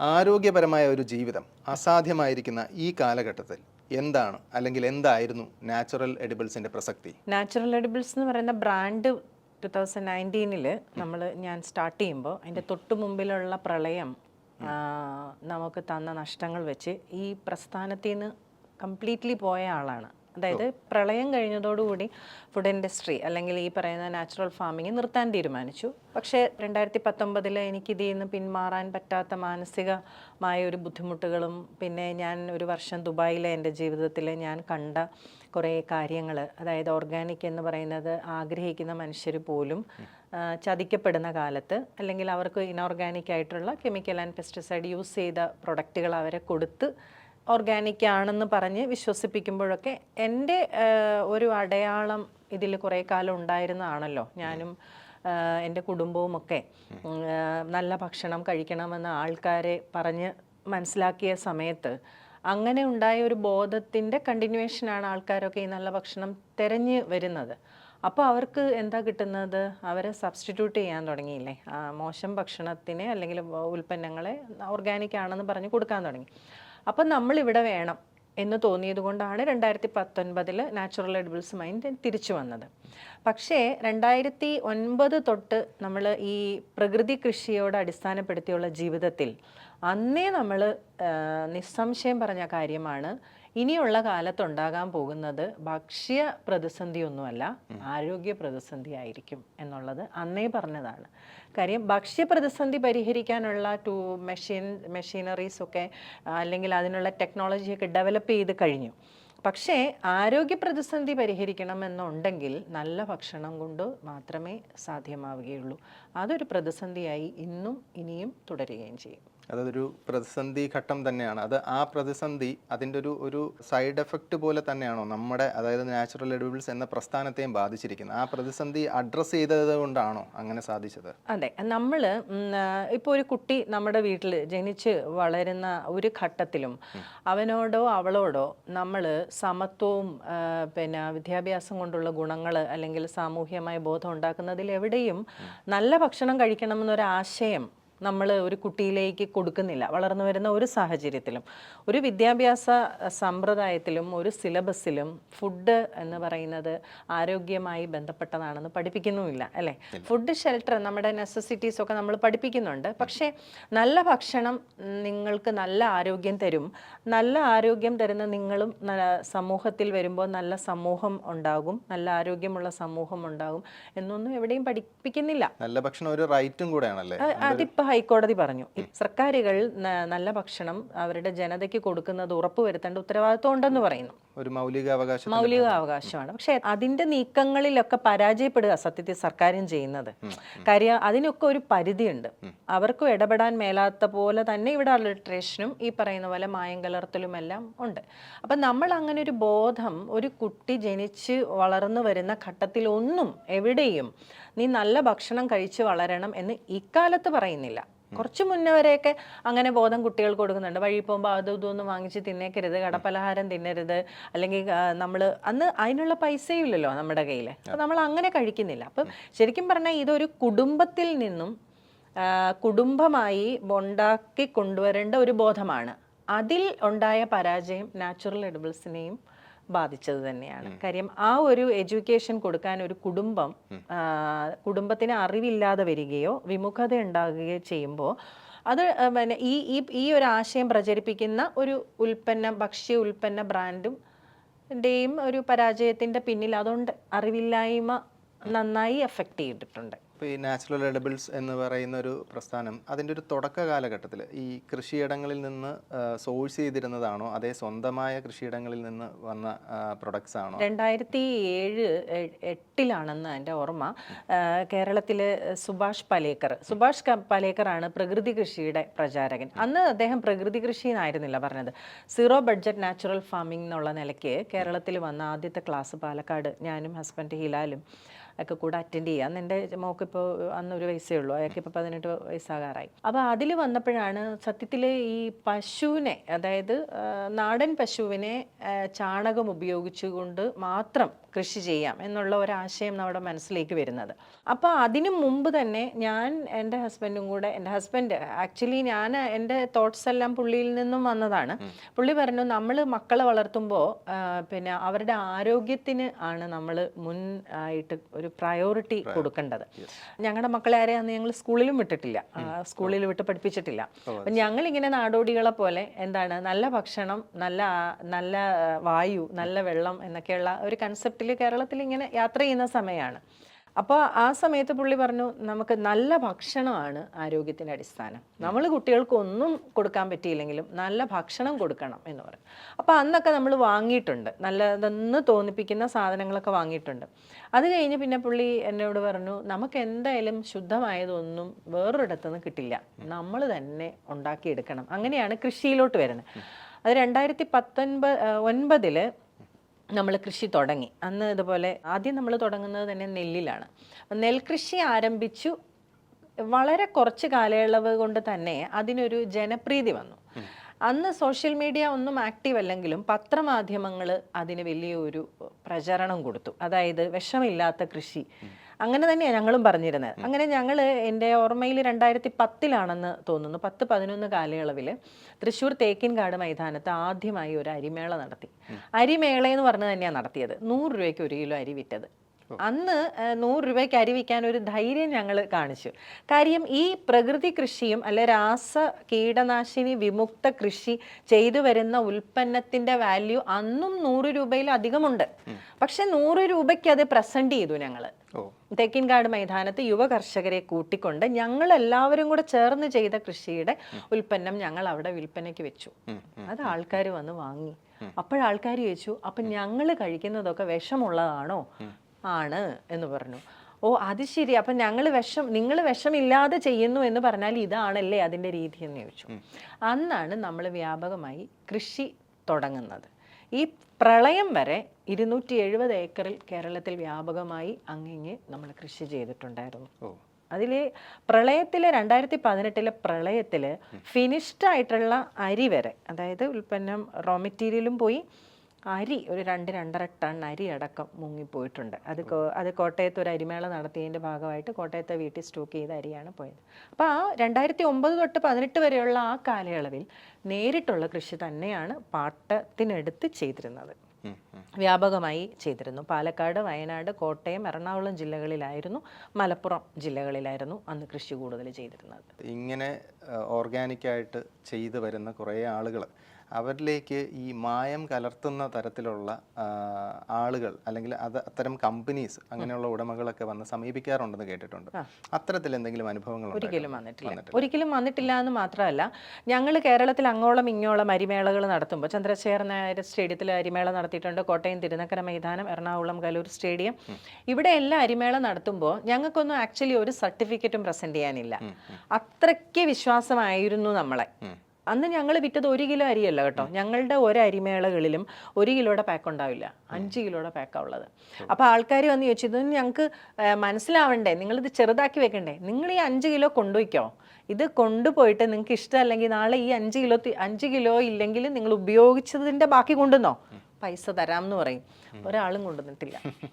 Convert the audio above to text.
ആരോഗ്യപരമായ ഒരു ജീവിതം അസാധ്യമായിരിക്കുന്ന ഈ കാലഘട്ടത്തിൽ എന്താണ്? അല്ലെങ്കിൽ എന്തായിരുന്നു നാച്ചുറൽ എഡിബിൾസിന്റെ പ്രസക്തി? നാച്ചുറൽ എഡിബിൾസ് എന്ന് പറയുന്ന ബ്രാൻഡ് ടു തൗസൻഡ് നയന്റീനിൽ നമ്മൾ ഞാൻ സ്റ്റാർട്ട് ചെയ്യുമ്പോൾ അതിന്റെ തൊട്ട് മുമ്പിലുള്ള പ്രളയം നമുക്ക് തന്ന നഷ്ടങ്ങൾ വെച്ച് ഈ പ്രസ്ഥാനത്തിൽ നിന്ന് കംപ്ലീറ്റ്ലി പോയ ആളാണ്. അതായത് പ്രളയം കഴിഞ്ഞതോടുകൂടി ഫുഡ് ഇൻഡസ്ട്രി അല്ലെങ്കിൽ ഈ പറയുന്ന നാച്ചുറൽ ഫാമിംഗ് നിർത്താൻ തീരുമാനിച്ചു. പക്ഷേ രണ്ടായിരത്തി പത്തൊമ്പതിൽ എനിക്ക് ഇതിൽ നിന്ന് പിന്മാറാൻ പറ്റാത്ത മാനസികമായ ഒരു ബുദ്ധിമുട്ടുകളും പിന്നെ ഞാൻ ഒരു വർഷം ദുബായിലെ എന്റെ ജീവിതത്തിൽ ഞാൻ കണ്ട കുറേ കാര്യങ്ങൾ അതായത് ഓർഗാനിക് എന്ന് പറയുന്നത് ആഗ്രഹിക്കുന്ന മനുഷ്യർ പോലും ചതിക്കപ്പെടുന്ന കാലത്ത് അല്ലെങ്കിൽ അവർക്ക് ഇനോർഗാനിക് ആയിട്ടുള്ള കെമിക്കൽ ആൻഡ് പെസ്റ്റിസൈഡ് യൂസ് ചെയ്ത പ്രൊഡക്റ്റുകൾ അവരെ കൊടുത്ത് ഓർഗാനിക് ആണെന്ന് പറഞ്ഞ് വിശ്വസിപ്പിക്കുമ്പോഴൊക്കെ എന്റെ ഒരു അടയാളം ഇതിൽ കുറേ കാലം ഉണ്ടായിരുന്നതാണല്ലോ. ഞാനും എന്റെ കുടുംബവും ഒക്കെ നല്ല ഭക്ഷണം കഴിക്കണമെന്ന് ആൾക്കാരെ പറഞ്ഞ് മനസ്സിലാക്കിയ സമയത്ത് അങ്ങനെ ഉണ്ടായ ഒരു ബോധത്തിന്റെ കണ്ടിന്യൂവേഷനാണ് ആൾക്കാരൊക്കെ ഈ നല്ല ഭക്ഷണം തിരഞ്ഞ് വരുന്നത്. അപ്പോൾ അവർക്ക് എന്താ കിട്ടുന്നത്? അവരെ സബ്സ്റ്റിറ്റ്യൂട്ട് ചെയ്യാൻ തുടങ്ങിയില്ലേ? മോശം ഭക്ഷണത്തിനെ അല്ലെങ്കിൽ ഉൽപ്പന്നങ്ങളെ ഓർഗാനിക് ആണെന്ന് പറഞ്ഞ് കൊടുക്കാൻ തുടങ്ങി. അപ്പം നമ്മളിവിടെ വേണം എന്ന് തോന്നിയത് കൊണ്ടാണ് രണ്ടായിരത്തി പത്തൊൻപതിൽ നാച്ചുറൽ എഡിബിൾസ് മൈൻഡ് തിരിച്ചു വന്നത്. പക്ഷേ രണ്ടായിരത്തി ഒൻപത് തൊട്ട് നമ്മൾ ഈ പ്രകൃതി കൃഷിയോട് അടിസ്ഥാനപ്പെടുത്തിയുള്ള ജീവിതത്തിൽ അന്നേ നമ്മൾ നിസ്സംശയം പറഞ്ഞ കാര്യമാണ് ഇനിയുള്ള കാലത്തുണ്ടാകാൻ പോകുന്നത് ഭക്ഷ്യ പ്രതിസന്ധിയൊന്നുമല്ല ആരോഗ്യ പ്രതിസന്ധി ആയിരിക്കും എന്നുള്ളത് അന്നേ പറഞ്ഞതാണ്. കാര്യം ഭക്ഷ്യ പ്രതിസന്ധി പരിഹരിക്കാനുള്ള ടൂ മെഷീൻ മെഷീനറീസ് ഒക്കെ അല്ലെങ്കിൽ അതിനുള്ള ടെക്നോളജിയൊക്കെ ഡെവലപ്പ് ചെയ്ത് കഴിഞ്ഞു. പക്ഷേ ആരോഗ്യ പ്രതിസന്ധി പരിഹരിക്കണമെന്നുണ്ടെങ്കിൽ നല്ല ഭക്ഷണം കൊണ്ട് മാത്രമേ സാധ്യമാവുകയുള്ളൂ. അതൊരു പ്രതിസന്ധിയായി ഇന്നും ഇനിയും തുടരുകയും ചെയ്യും. അതൊരു പ്രതിസന്ധി ഘട്ടം തന്നെയാണ്. അത് ആ പ്രതിസന്ധി അതിന്റെ ഒരു ഒരു സൈഡ് എഫക്റ്റ് പോലെ തന്നെയാണോ നമ്മുടെ അതായത് നാച്ചുറൽ എഡിബിൾസ് എന്ന പ്രസ്ഥാനത്തെയും ബാധിച്ചിരിക്കുന്നത്? ആ പ്രതിസന്ധി അഡ്രസ്സ് ചെയ്തത് കൊണ്ടാണോ അങ്ങനെ സാധിച്ചത്? അതെ. നമ്മൾ ഇപ്പോൾ ഒരു കുട്ടി നമ്മുടെ വീട്ടിൽ ജനിച്ച് വളരുന്ന ഒരു ഘട്ടത്തിലും അവനോടോ അവളോടോ നമ്മൾ സമത്വവും പിന്നെ വിദ്യാഭ്യാസം കൊണ്ടുള്ള ഗുണങ്ങൾ അല്ലെങ്കിൽ സാമൂഹ്യമായ ബോധം ഉണ്ടാക്കുന്നതിൽ എവിടെയും നല്ല ഭക്ഷണം കഴിക്കണമെന്നൊരു ആശയം നമ്മൾ ഒരു കുട്ടിയിലേക്ക് കൊടുക്കുന്നില്ല. വളർന്നു വരുന്ന ഒരു സാഹചര്യത്തിലും ഒരു വിദ്യാഭ്യാസ സമ്പ്രദായത്തിലും ഒരു സിലബസിലും ഫുഡ് എന്ന് പറയുന്നത് ആരോഗ്യമായി ബന്ധപ്പെട്ടതാണെന്ന് പഠിപ്പിക്കുന്നുമില്ല അല്ലേ? ഫുഡ് ഷെൽട്ടർ നമ്മുടെ നെസസിറ്റീസ് ഒക്കെ നമ്മൾ പഠിപ്പിക്കുന്നുണ്ട്. പക്ഷേ നല്ല ഭക്ഷണം നിങ്ങൾക്ക് നല്ല ആരോഗ്യം തരും. നല്ല ആരോഗ്യം തരുന്ന നിങ്ങളും സമൂഹത്തിൽ വരുമ്പോൾ നല്ല സമൂഹം ഉണ്ടാകും. നല്ല ആരോഗ്യമുള്ള സമൂഹം ഉണ്ടാകും എന്നൊന്നും എവിടെയും പഠിപ്പിക്കുന്നില്ല. നല്ല ഭക്ഷണം ഒരു റൈറ്റും കൂടെയാണല്ലേ? അതിപ്പോൾ അതിപ്പോ ഹൈക്കോടതി പറഞ്ഞു. സർക്കാരുകൾ നല്ല ഭക്ഷണം അവരുടെ ജനതയ്ക്ക് കൊടുക്കുന്നത് ഉറപ്പുവരുത്തേണ്ട ഉത്തരവാദിത്വം ഉണ്ടെന്ന് പറയുന്നു. ഒരു മൗലിക അവകാശം മൗലിക അവകാശമാണ് പക്ഷെ അതിന്റെ നീക്കങ്ങളിലൊക്കെ പരാജയപ്പെടുക സത്യത്തിൽ സർക്കാരും ചെയ്യുന്നത്. കാര്യം അതിനൊക്കെ ഒരു പരിധിയുണ്ട്. അവർക്കും ഇടപെടാൻ മേലാത്ത പോലെ തന്നെ ഇവിടെ അലിട്രേഷനും ഈ പറയുന്ന പോലെ മായം കലർത്തലും എല്ലാം ഉണ്ട്. അപ്പൊ നമ്മൾ അങ്ങനെ ഒരു ബോധം ഒരു കുട്ടി ജനിച്ച് വളർന്നു വരുന്ന ഘട്ടത്തിൽ ഒന്നും എവിടെയും നീ നല്ല ഭക്ഷണം കഴിച്ച് വളരണം എന്ന് ഇക്കാലത്ത് പറയുന്നില്ല. കുറച്ച് മുന്നേ വരെയൊക്കെ അങ്ങനെ ബോധം കുട്ടികൾക്ക് കൊടുക്കുന്നുണ്ട്. വഴി പോകുമ്പോൾ അതും ഇതൊന്നും വാങ്ങിച്ച് തിന്നേക്കരുത് കടപ്പലഹാരം തിന്നരുത് അല്ലെങ്കിൽ നമ്മൾ അന്ന് അതിനുള്ള പൈസയും ഇല്ലല്ലോ നമ്മുടെ കയ്യിൽ അപ്പം നമ്മൾ അങ്ങനെ കഴിക്കുന്നില്ല. അപ്പം ശരിക്കും പറഞ്ഞാൽ ഇതൊരു കുടുംബത്തിൽ നിന്നും കുടുംബമായി ഉണ്ടാക്കി കൊണ്ടുവരേണ്ട ഒരു ബോധമാണ്. അതിൽ ഉണ്ടായ പരാജയം നാച്ചുറൽ എഡിബിൾസിനെയും ബാധിച്ചത് തന്നെയാണ്. കാര്യം ആ ഒരു എഡ്യൂക്കേഷൻ കൊടുക്കാൻ ഒരു കുടുംബം കുടുംബത്തിന് അറിവില്ലാതെ വരികയോ വിമുഖത ഉണ്ടാകുകയോ ചെയ്യുമ്പോൾ അത് പിന്നെ ഈ ഈ ഈ ഒരു ആശയം പ്രചരിപ്പിക്കുന്ന ഒരു ഉൽപ്പന്നം ഭക്ഷ്യ ഉൽപ്പന്ന ബ്രാൻഡും ന്റെയും ഒരു പരാജയത്തിന്റെ പിന്നിൽ അതുകൊണ്ട് അറിവില്ലായ്മ നന്നായി എഫക്റ്റ് ചെയ്തിട്ടുണ്ട്. ഇപ്പോൾ ഈ നാച്ചുറൽ എഡബിൾസ് എന്ന് പറയുന്ന ഒരു പ്രസ്ഥാനം അതിന്റെ ഒരു തുടക്ക കാലഘട്ടത്തിൽ ഈ കൃഷിയിടങ്ങളിൽ നിന്ന് സോഴ്സ് ചെയ്തിരുന്നതാണോ? അതേ സ്വന്തമായ കൃഷിയിടങ്ങളിൽ നിന്ന് വന്ന പ്രൊഡക്ട്സ് ആണോ? രണ്ടായിരത്തി ഏഴ് എട്ടിലാണെന്ന് എന്റെ ഓർമ്മ. കേരളത്തിലെ സുഭാഷ് പലേക്കർ. സുഭാഷ് പലേക്കറാണ് പ്രകൃതി കൃഷിയുടെ പ്രചാരകൻ. അന്ന് അദ്ദേഹം പ്രകൃതി കൃഷി എന്നായിരുന്നില്ല പറഞ്ഞത്. സീറോ ബഡ്ജറ്റ് നാച്ചുറൽ ഫാമിംഗ് എന്നുള്ള നിലയ്ക്ക് കേരളത്തിൽ വന്ന ആദ്യത്തെ ക്ലാസ് പാലക്കാട് ഞാനും ഹസ്ബൻഡ് ഹിലാലും ഒക്കെ കൂടെ അറ്റൻഡ് ചെയ്യുക. അന്ന് എന്റെ മോക്ക് ഇപ്പോൾ അന്ന് ഒരു വയസ്സേ ഉള്ളൂ. അയാൾക്ക് ഇപ്പോൾ പതിനെട്ട് വയസ്സാകാറായി. അപ്പോൾ അതിൽ വന്നപ്പോഴാണ് സത്യത്തിൽ ഈ പശുവിനെ അതായത് നാടൻ പശുവിനെ ചാണകം ഉപയോഗിച്ചുകൊണ്ട് മാത്രം കൃഷി ചെയ്യാം എന്നുള്ള ഒരാശയം നമ്മുടെ മനസ്സിലേക്ക് വരുന്നത്. അപ്പോൾ അതിനു മുമ്പ് തന്നെ ഞാൻ എന്റെ ഹസ്ബൻഡും കൂടെ എന്റെ ഹസ്ബൻഡ് ആക്ച്വലി ഞാൻ എന്റെ തോട്ട്സ് എല്ലാം പുള്ളിയിൽ നിന്നും വന്നതാണ്. പുള്ളി പറഞ്ഞു നമ്മൾ മക്കളെ വളർത്തുമ്പോൾ പിന്നെ അവരുടെ ആരോഗ്യത്തിന് ആണ് നമ്മൾ മുൻ ആയിട്ട് ഒരു പ്രയോറിറ്റി കൊടുക്കേണ്ടത്. ഞങ്ങളുടെ മക്കളെ ആരെയും അന്ന് ഞങ്ങൾ സ്കൂളിലും വിട്ടിട്ടില്ല. സ്കൂളിൽ വിട്ട് പഠിപ്പിച്ചിട്ടില്ല. അപ്പം ഞങ്ങളിങ്ങനെ നാടോടികളെ പോലെ എന്താണ് നല്ല ഭക്ഷണം നല്ല നല്ല വായു നല്ല വെള്ളം എന്നൊക്കെയുള്ള ഒരു കൺസെപ്റ്റിൽ കേരളത്തിൽ ഇങ്ങനെ യാത്ര ചെയ്യുന്ന സമയമാണ് അപ്പോൾ ആ സമയത്ത് പുള്ളി പറഞ്ഞു നമുക്ക് നല്ല ഭക്ഷണമാണ് ആരോഗ്യത്തിന്റെ അടിസ്ഥാനം. നമ്മൾ കുട്ടികൾക്ക് ഒന്നും കൊടുക്കാൻ പറ്റിയില്ലെങ്കിലും നല്ല ഭക്ഷണം കൊടുക്കണം എന്ന് പറയും അപ്പോൾ അന്നൊക്കെ നമ്മൾ വാങ്ങിയിട്ടുണ്ട്. നല്ലതെന്ന് തോന്നിപ്പിക്കുന്ന സാധനങ്ങളൊക്കെ വാങ്ങിയിട്ടുണ്ട്. അത് കഴിഞ്ഞ് പിന്നെ പുള്ളി എന്നോട് പറഞ്ഞു നമുക്ക് എന്തായാലും ശുദ്ധമായതൊന്നും വേറൊരിടത്തുനിന്ന് കിട്ടില്ല. നമ്മൾ തന്നെ ഉണ്ടാക്കിയെടുക്കണം. അങ്ങനെയാണ് കൃഷിയിലോട്ട് വരുന്നത്. അത് രണ്ടായിരത്തി പത്തൊൻപത് ഒൻപതിൽ നമ്മൾ കൃഷി തുടങ്ങി. അന്ന് ഇതുപോലെ ആദ്യം നമ്മൾ തുടങ്ങുന്നത് തന്നെ നെല്ലിലാണ്. നെൽകൃഷി ആരംഭിച്ചു വളരെ കുറച്ച് കാലയളവ് കൊണ്ട് തന്നെ അതിനൊരു ജനപ്രീതി വന്നു. അന്ന് സോഷ്യൽ മീഡിയ ഒന്നും ആക്റ്റീവ് അല്ലെങ്കിലും പത്രമാധ്യമങ്ങൾ അതിന് വലിയൊരു പ്രചരണം കൊടുത്തു. അതായത് വിഷമില്ലാത്ത കൃഷി. അങ്ങനെ തന്നെയാണ് ഞങ്ങളും പറഞ്ഞിരുന്നത്. അങ്ങനെ ഞങ്ങൾ എന്റെ ഓർമ്മയിൽ രണ്ടായിരത്തി പത്തിലാണെന്ന് തോന്നുന്നു. പത്ത് പതിനൊന്ന് കാലയളവിൽ തൃശ്ശൂർ തേക്കിൻകാട് മൈതാനത്ത് ആദ്യമായി ഒരു അരിമേള നടത്തി. അരിമേള എന്ന് പറഞ്ഞ് തന്നെയാണ് നടത്തിയത്. നൂറ് രൂപയ്ക്ക് ഒരു കിലോ അരി വിറ്റത്. അന്ന് നൂറ് രൂപയ്ക്ക് അരി വിൽക്കാൻ ഒരു ധൈര്യം ഞങ്ങൾ കാണിച്ചു. കാര്യം ഈ പ്രകൃതി കൃഷിയും അല്ലെ രാസ കീടനാശിനി വിമുക്ത കൃഷി ചെയ്തു വരുന്ന ഉൽപ്പന്നത്തിന്റെ വാല്യൂ അന്നും നൂറ് രൂപയിൽ അധികമുണ്ട് പക്ഷെ നൂറ് രൂപയ്ക്ക് അത് പ്രസന്റ് ചെയ്തു ഞങ്ങൾ തേക്കിൻകാട് മൈതാനത്ത് യുവ കർഷകരെ കൂട്ടിക്കൊണ്ട് ഞങ്ങൾ എല്ലാവരും കൂടെ ചേർന്ന് ചെയ്ത കൃഷിയുടെ ഉൽപ്പന്നം ഞങ്ങൾ അവിടെ വിൽപ്പനയ്ക്ക് വെച്ചു. അത് ആൾക്കാർ വന്ന് വാങ്ങി. അപ്പോഴാൾക്കാർ ചോദിച്ചു അപ്പം ഞങ്ങൾ കഴിക്കുന്നതൊക്കെ വിഷമുള്ളതാണോ? ആണ് എന്ന് പറഞ്ഞു. ഓ അത് ശരി. അപ്പം ഞങ്ങൾ വിഷം നിങ്ങൾ വിഷമില്ലാതെ ചെയ്യുന്നു എന്ന് പറഞ്ഞാൽ ഇതാണല്ലേ അതിന്റെ രീതി? എന്ന് ചോദിച്ചു. അന്നാണ് നമ്മൾ വ്യാപകമായി കൃഷി തുടങ്ങുന്നത്. ഈ പ്രളയം വരെ ഇരുന്നൂറ്റി എഴുപത് ഏക്കറിൽ കേരളത്തിൽ വ്യാപകമായി അങ്ങിങ്ങ് നമ്മൾ കൃഷി ചെയ്തിട്ടുണ്ടായിരുന്നു. അതിലെ പ്രളയത്തിലെ രണ്ടായിരത്തി പതിനെട്ടിലെ പ്രളയത്തിൽ ഫിനിഷ്ഡ് ആയിട്ടുള്ള അരി വരെ അതായത് ഉൽപ്പന്നം റോ മെറ്റീരിയലും പോയി അരി ഒരു രണ്ട് രണ്ടര ടൺ അരി അടക്കം മുങ്ങിപ്പോയിട്ടുണ്ട്. അത് അത് കോട്ടയത്ത് ഒരു അരിമേള നടത്തിയതിന്റെ ഭാഗമായിട്ട് കോട്ടയത്തെ വീട്ടിൽ സ്റ്റോക്ക് ചെയ്ത അരിയാണ് പോയത്. അപ്പോൾ ആ രണ്ടായിരത്തി ഒമ്പത് തൊട്ട് പതിനെട്ട് വരെയുള്ള ആ കാലയളവിൽ നേരിട്ടുള്ള കൃഷി തന്നെയാണ് പാട്ടത്തിനെടുത്ത് ചെയ്തിരുന്നത്. വ്യാപകമായി ചെയ്തിരുന്നു. പാലക്കാട് വയനാട് കോട്ടയം എറണാകുളം ജില്ലകളിലായിരുന്നു മലപ്പുറം ജില്ലകളിലായിരുന്നു അന്ന് കൃഷി കൂടുതൽ ചെയ്തിരുന്നത്. ഇങ്ങനെ ഓർഗാനിക്കായിട്ട് ചെയ്തു വരുന്ന കുറേ ആളുകൾ അവരിലേക്ക് ഈ മായം കലർത്തുന്ന തരത്തിലുള്ള ആളുകൾ അല്ലെങ്കിൽ അത് അത്തരം കമ്പനീസ് അങ്ങനെയുള്ള ഉടമകളൊക്കെ വന്ന് സമീപിക്കാറുണ്ടെന്ന് കേട്ടിട്ടുണ്ട്. അത്തരത്തിൽ എന്തെങ്കിലും അനുഭവങ്ങൾ ഒരിക്കലും വന്നിട്ടില്ല. ഒരിക്കലും വന്നിട്ടില്ല എന്ന് മാത്രമല്ല ഞങ്ങൾ കേരളത്തിൽ അങ്ങോളം ഇങ്ങോളം അരിമേളകൾ നടത്തുമ്പോൾ ചന്ദ്രശേഖർ നായർ സ്റ്റേഡിയത്തിൽ അരിമേള നടത്തിയിട്ടുണ്ട് കോട്ടയം തിരുനക്കര മൈതാനം എറണാകുളം കലൂർ സ്റ്റേഡിയം. ഇവിടെ എല്ലാം അരിമേള നടത്തുമ്പോൾ ഞങ്ങൾക്കൊന്നും ആക്ച്വലി ഒരു സർട്ടിഫിക്കറ്റും പ്രസന്റ് ചെയ്യാനില്ല. അത്രയ്ക്ക് വിശ്വാസമായിരുന്നു നമ്മളെ. അന്ന് ഞങ്ങൾ വിറ്റത് ഒരു കിലോ അരിയല്ല കേട്ടോ. ഞങ്ങളുടെ ഒരു അരിമേളകളിലും ഒരു കിലോയുടെ പാക്ക് ഉണ്ടാവില്ല. അഞ്ച് കിലോയുടെ പാക്കാണ് ഉള്ളത്. അപ്പോൾ ആൾക്കാർ വന്ന് ചോദിച്ചു ഇത് ഞങ്ങൾക്ക് മനസ്സിലാവണ്ടേ? നിങ്ങളിത് ചെറുതാക്കി വെക്കണ്ടേ? നിങ്ങൾ ഈ അഞ്ച് കിലോ കൊണ്ടുപോയിക്കോ? ഇത് കൊണ്ടുപോയിട്ട് നിങ്ങൾക്ക് ഇഷ്ടമല്ലെങ്കിൽ നാളെ ഈ അഞ്ച് കിലോ അഞ്ച് കിലോ ഇല്ലെങ്കിൽ നിങ്ങൾ ഉപയോഗിച്ചതിന്റെ ബാക്കി കൊണ്ടുവന്നോ? പൈസ തരാം എന്ന് പറയും. ഒരാളും കൊണ്ടുവന്നിട്ടില്ല.